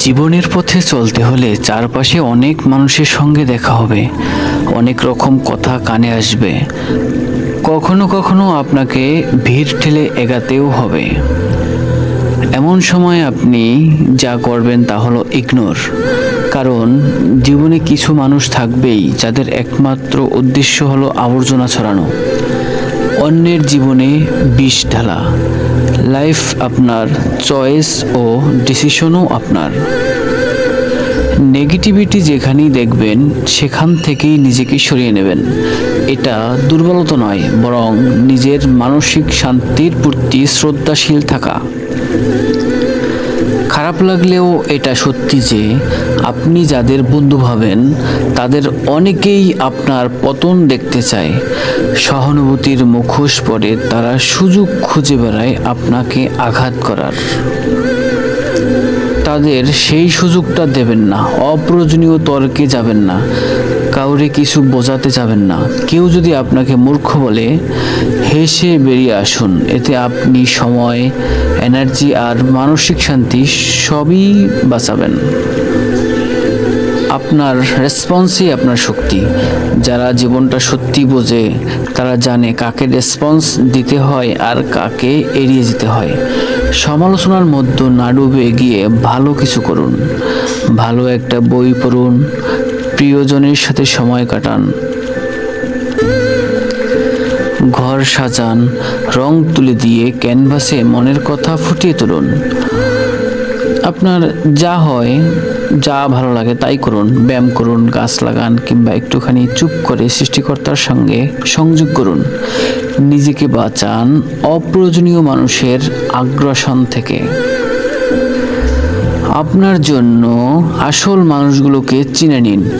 জীবনের পথে চলতে হলে চারপাশে অনেক মানুষের সঙ্গে দেখা হবে। অনেক রকম কথা কানে আসবে। কখনো কখনো আপনাকে ভিড় ঠেলে এগাতেও হবে। এমন সময় আপনি যা করবেন তা হলো ইগনোর কারণ জীবনে কিছু মানুষ থাকবেই, যাদের একমাত্র উদ্দেশ্য হলো আবর্জনা ছড়ানো। অন্যের জীবনে বিষ ঢালা। লাইফ আপনার চয়েস ও ডিসিশনও আপনার। নেগেটিভিটি যেখানেই দেখবেন, সেখান থেকেই নিজেকে সরিয়ে নেবেন। এটা দুর্বলতা নয়, বরং নিজের মানসিক শান্তির প্রতি শ্রদ্ধাশীল থাকা। খারাপ লাগলেও এটা সত্যি যে, আপনি যাদের বন্ধু ভাবেন, তাদের অনেকেই আপনার পতন দেখতে চায়। সহানুভূতির মুখোশ পরে তারা সুযোগ খুঁজে বেড়ায় আপনাকে আঘাত করার। তাদের সেই সুযোগটা দেবেন না, অপ্রয়োজনীয় তর্কে যাবেন না, কাউরে কিছু বোঝাতে যাবেন না। কেউ যদি আপনাকে মূর্খ বলে, হেসে বেরিয়ে আসুন, এতে আপনি সময়, এনার্জি আর মানসিক শান্তি সবই বাঁচাবেন। আপনার রেসপন্সই আপনার শক্তি। যারা জীবনটা সত্যি বোঝে, তারা জানে কাকে রেসপন্স দিতে হয় আর কাকে এড়িয়ে যেতে হয়। সমালোচনার মধ্যে না ডুবে গিয়ে ভালো কিছু করুন। ভালো একটা বই পড়ুন। প্রিয়জনের সাথে সময় কাটান। ঘর সাজান। রং তুলে দিয়ে ক্যানভাসে মনের কথা ফুটিয়ে তুলুন। আপনার যা হয় যা ভালো লাগে তাই করুন, ব্যায়াম করুন, গাছ লাগান কিংবা একটুখানি চুপ করে সৃষ্টিকর্তার সঙ্গে সংযোগ করুন। নিজেকে বাঁচান অপ্রয়োজনীয় মানুষের আগ্রাসন থেকে। আপনার জন্য আসল মানুষগুলোকে চিনে নিন।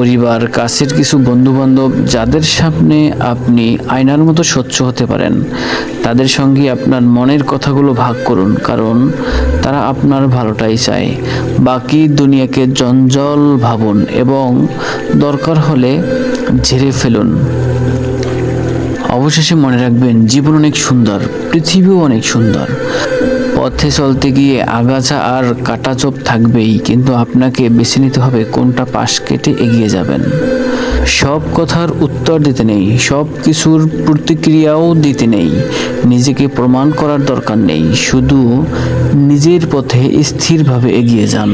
পরিবার, কাছের কিছু বন্ধুবান্ধব, যাদের সামনে আপনি আয়নার মতো স্বচ্ছ হতে পারেন, তাদের সঙ্গে আপনার মনের কথাগুলো ভাগ করুন, কারণ তারা আপনার ভালোটাই চায়। বাকি দুনিয়াকে জঞ্জল ভাবুন এবং দরকার হলে ঝেড়ে ফেলুন। অবশেষে মনে রাখবেন, জীবন অনেক সুন্দর, পৃথিবীও অনেক সুন্দর। পথে চলতে গিয়ে আগাছা আর কাটাচোপ থাকবেই, কিন্তু আপনাকে বেছে নিতে হবে কোনটা পাশ কেটে এগিয়ে যাবেন। সব কথার উত্তর দিতে নেই, সব কিছুর প্রতিক্রিয়াও দিতে নেই, নিজেকে প্রমাণ করার দরকার নেই, শুধু নিজের পথে স্থিরভাবে এগিয়ে যান।